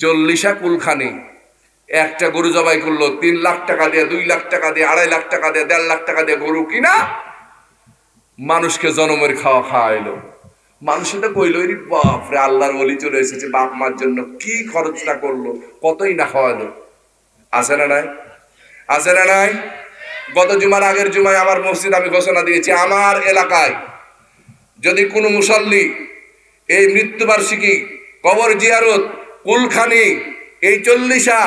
চল্লিশা কুলখানি। একটা গরু জবাই করল, তিন লাখ টাকা দিয়ে, দুই লাখ টাকা দিয়ে, আড়াই লাখ টাকা দিয়ে, দেড় লাখ টাকা দিয়ে গরু কিনা? মানুষকে জনমের খাওয়া খাওয়াইলো। মানুষ তো কইলো, এরি বাপ আল্লাহর বলি চলে এসেছে, বাপ, মার জন্য কি খরচটা করল? কতই না খাওয়ালো আছে না নাই? আছে না নাই? গত জুমার আগের জুমায় আমার মসজিদ আমি ঘোষণা দিয়েছি, আমার এলাকায় যদি কোনো মুসল্লি এই মৃত্যুবার্ষিকী কবর জিয়ারত কুলখানি, এই চল্লিশা,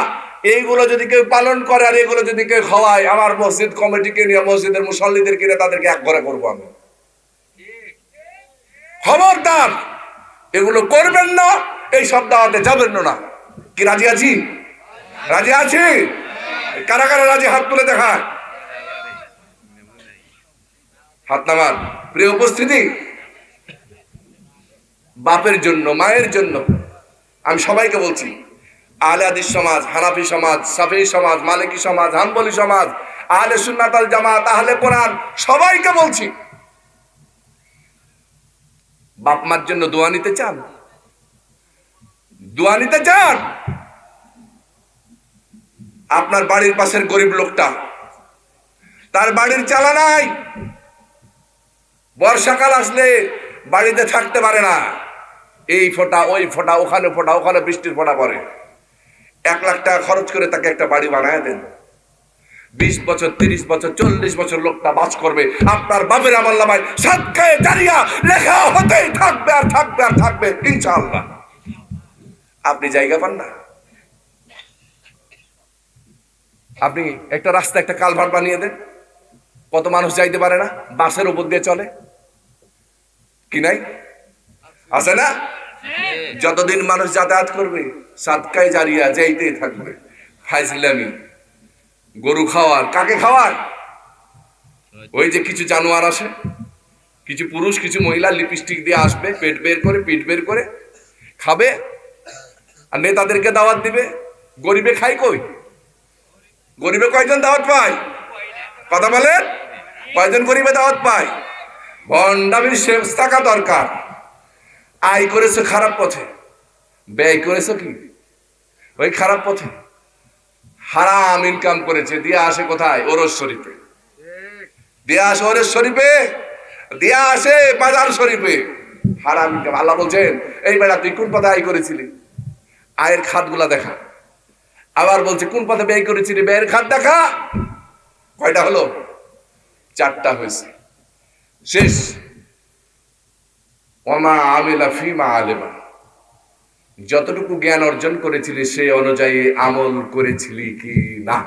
এইগুলো যদি কেউ পালন করে আর এগুলো যদি কেউ খাওয়ায়, আমার মসজিদ কমিটিকে নিয়ে, মসজিদের মুসল্লিদের কিনে তাদেরকে এক ঘরে করব আমি। খবরদার, এগুলো করবেন না, এই সব দাওয়াতে যাবেন না। কি রাজি আছি? রাজি আছি? কারা কারা রাজি? হাত তুলে দেখায় হাত নামান। প্রিয় উপস্থিতি, বাপের জন্য, মায়ের জন্য আমি সবাইকে বলছি আহলে সমাজ, হানাফি সমাজ, সাফি সমাজ, মালিকি সমাজ হানবলি সমাজ আল জামাত, আহলে কোরআন, সবাইকে বলছি। বাপ মার জন্য দোয়া নিতে চান? দোয়া নিতে চান? আপনার বাড়ির পাশের গরিব লোকটা, তার বাড়ির চালা নাই। বর্ষাকাল আসলে বাড়িতে থাকতে পারে না। এই ফোঁটা, ওই ফোঁটা, ওখানে ফোঁটা, ওখানে বৃষ্টির ফোঁটা পড়ে। এক লাখ টাকা খরচ করে তাকে একটা বাড়ি বানায় দেন। বিশ বছর, তিরিশ বছর, চল্লিশ বছর লোকটা বাস করবে। আপনার আমার নামায় সাত খায়ে দাঁড়িয়া লেখা হতেই থাকবে আর থাকবে আর থাকবে, ইনশাআল্লাহ। আপনি জায়গা পান না? আপনি একটা রাস্তা, একটা কালভার বানিয়ে দেন। কত মানুষ যাইতে পারে না? বাসের উপর দিয়ে চলে। কি নাই? আছে না? যতদিন মানুষ যাতায়াত করবে, সাতকায় জারিয়া যাইতেই থাকবে। ফাইজলামি, গরু খাওয়ার, কাকে খাওয়ার? ওই যে কিছু জানোয়ার আসে, কিছু পুরুষ, কিছু মহিলা লিপস্টিক দিয়ে আসবে, পেট বের করে, পিঠ বের করে, খাবে, আর নেতাদেরকে দাওয়াত দিবে, গরিবে খাই কই? গরিবে কয়জন দাওয়াত পায়? কথা বলেন? কয়জন গরিবে দাওয়াত পায়? ভণ্ডামির শেষ থাকা দরকার। আয় করেছ খারাপ পথে। ব্যয় করেছ কি? ওই খারাপ পথে। হারাম ইনকাম করেছে, দিয়ে আসে কোথায়? ওরস শরীফে। দিয়ে আসে ওরস শরীফে? দিয়ে আসে বাজার শরীফে। হারাম ইনকাম আল্লাহ বলছেন, এই বেড়া তুই কোন পথে আয় করেছিলি? আয়ের খাতগুলা দেখা। আবার বলছে, কোন পথে ব্যয় করেছিলি? ব্যয়ের খাত দেখা? কয়টা হলো? চারটা হয়েছে। শেষ। ওমা আমেলা ফিমা আলেমা। যতটুকু জ্ঞান অর্জন করেছিলি সেই অনুযায়ী আমল করেছিলি কি না?